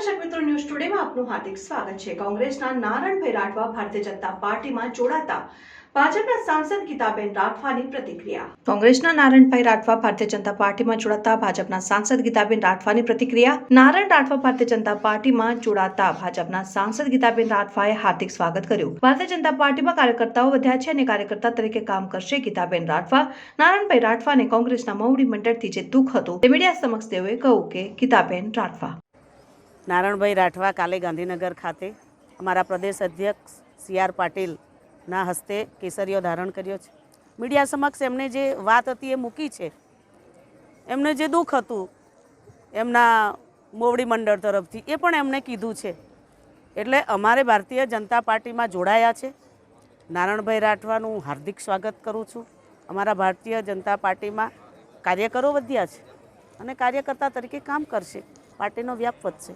દર્શક મિત્રો, ન્યૂઝ ટુડેમાં આપનું હાર્દિક સ્વાગત છે. કોંગ્રેસના નારણભાઈ રાઠવા ભારતીય જનતા પાર્ટીમાં જોડાતા ભાજપના સાંસદ ગીતાબેન રાઠવાની પ્રતિક્રિયા. કોંગ્રેસના નારણભાઈ રાઠવા ભારતીય જનતા પાર્ટીમાં રાઠવાએ હાર્દિક સ્વાગત કર્યું. ભારતીય જનતા પાર્ટીમાં કાર્યકર્તાઓ વધ્યા છે અને કાર્યકર્તા તરીકે કામ કરશે ગીતાબેન રાઠવા. નારણભાઈ રાઠવાને કોંગ્રેસના મવડી મંડળથી જે દુઃખ હતું, તે મીડિયા સમક્ષ તેઓએ કહ્યું કે ગીતાબેન રાઠવા નારણભાઈ રાઠવા કાલે ગાંધીનગર ખાતે અમારા પ્રદેશ અધ્યક્ષ સી આર પાટીલના હસ્તે કેસરીઓ ધારણ કર્યો છે. મીડિયા સમક્ષ એમને જે વાત હતી એ મૂકી છે. એમને જે દુઃખ હતું એમના મોવડી મંડળ તરફથી એ પણ એમણે કીધું છે. એટલે અમારે ભારતીય જનતા પાર્ટીમાં જોડાયા છે. નારણભાઈ રાઠવાનું હાર્દિક સ્વાગત કરું છું. અમારા ભારતીય જનતા પાર્ટીમાં કાર્યકરો વધ્યા છે અને કાર્યકર્તા તરીકે કામ કરશે. પાર્ટીનો વ્યાપ વધશે.